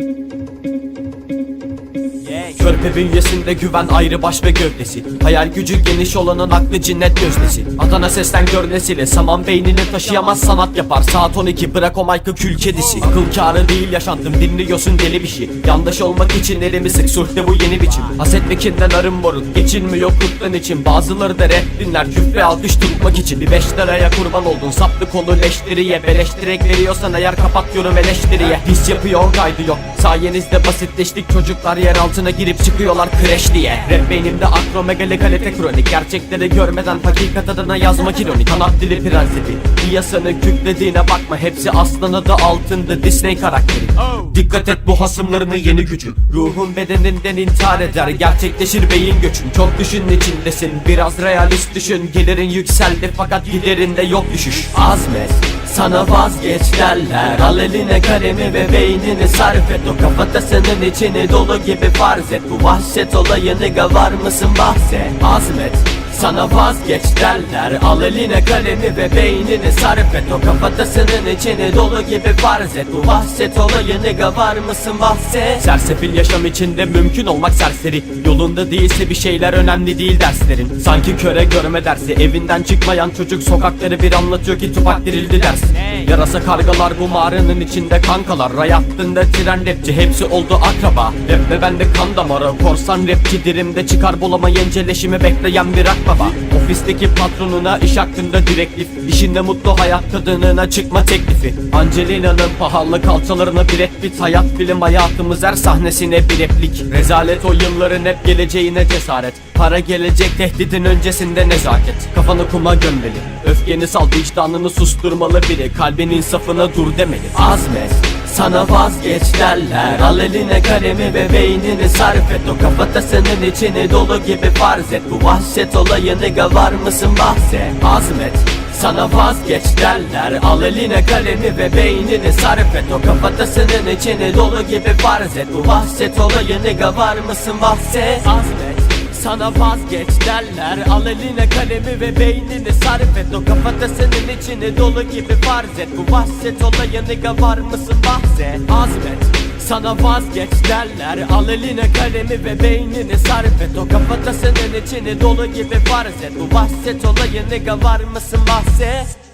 Thank you. Körpe bünyesinde güven ayrı baş ve gövdesi. Hayal gücü geniş olanın aklı cinnet gözdesi. Adana sesten gör nesili Saman beynini taşıyamaz sanat yapar. Saat 12 bırak o mic'ı kül kedisi. Akıl kârı değil yaşantım dinliyorsun deli bir şey. Yandaş olmak için elimi sık suhte bu yeni biçim. Haset ve kinden arın moruk Geçilmiyor kutlan için. Bazıları da rap dinler küfre alkış tutmak için. Bir beş liraya kurban oldun saplı konu leştiriye Beleş veriyorsan eğer kapatıyorum eleştiriye. His yapıyor kaydı yok Sayenizde basitleştik çocuklar yer altına girip çıkıyorlar kreş diye. Rap beynimde akromegali kalite kronik. Gerçekleri görmeden hakikat adına yazmak ironik Kanat dili prensibi. Piyasanın kütlediğine bakma. Hepsi aslında da altında Disney karakteri. Dikkat et bu hasımlarının yeni gücü. Ruhun bedeninden intihar eder. Gerçekleşir beyin göçün. Çok düşün içindesin. Biraz realist düşün. Gelirin yükseldi fakat giderinde yok düşüş. Azmet sana vazgeç derler Al eline kalemi ve beynini sarf et. O kafatasının içini dolu gibi farz et. Bu vahşet olayını var mısın? Bahset Azmet sana vazgeç derler. Al eline kalemi ve beynini sarf et. O kafatasının içini dolu gibi farz et. Bu vahşet olayını var mısın bahset Sersefil yaşam içinde mümkün olmak serseri. Yolunda değilse bir şeyler önemli değil derslerin. Sanki köre görme dersi. Evinden çıkmayan çocuk sokakları bir anlatıyor ki tupak dirildi dersin Yarasa kargalar bu mağaranın içinde kankalar Ray hattında tren rapçi. Hepsi oldu akraba. Rap ve bende kan damarı. Korsan rapçi dirimde çıkar bulamayınca leşimi bekleyen bir akbaba Ofisteki patronuna iş hakkında direktif. İşinde mutlu hayat kadınına çıkma teklifi. Angelina'nın pahalı kalçalarına bir et Hayat film hayatımız her sahnesine bir replik. Rezalet o yılların hep geleceğine cesaret. Para gelecek tehdidin öncesinde nezaket. Kafanı kuma gömmeli. Öfkeni sal vicdanını susturmalı biri Kalbin insafına dur demeli. Azmet sana vazgeç derler. Al eline kalemi ve beynini sarf et. O kafatasının içini dolu gibi farz et. Bu vahşet olayını var mısın bahset Azmet sana vazgeç derler. Al eline kalemi ve beynini sarf et. O kafatasının içini dolu gibi farz et. Bu vahşet olayını var mısın bahset Azmet sana vazgeç derler. Al eline kalemi ve beynini sarf et. O kafatasının içini dolu gibi farz et. Bu vahşet olayını var mısın bahset Azmet sana vazgeç derler. Al eline kalemi ve beynini sarf et. O kafatasının içini dolu gibi farz et. Bu vahşet olayını var mısın? Bahset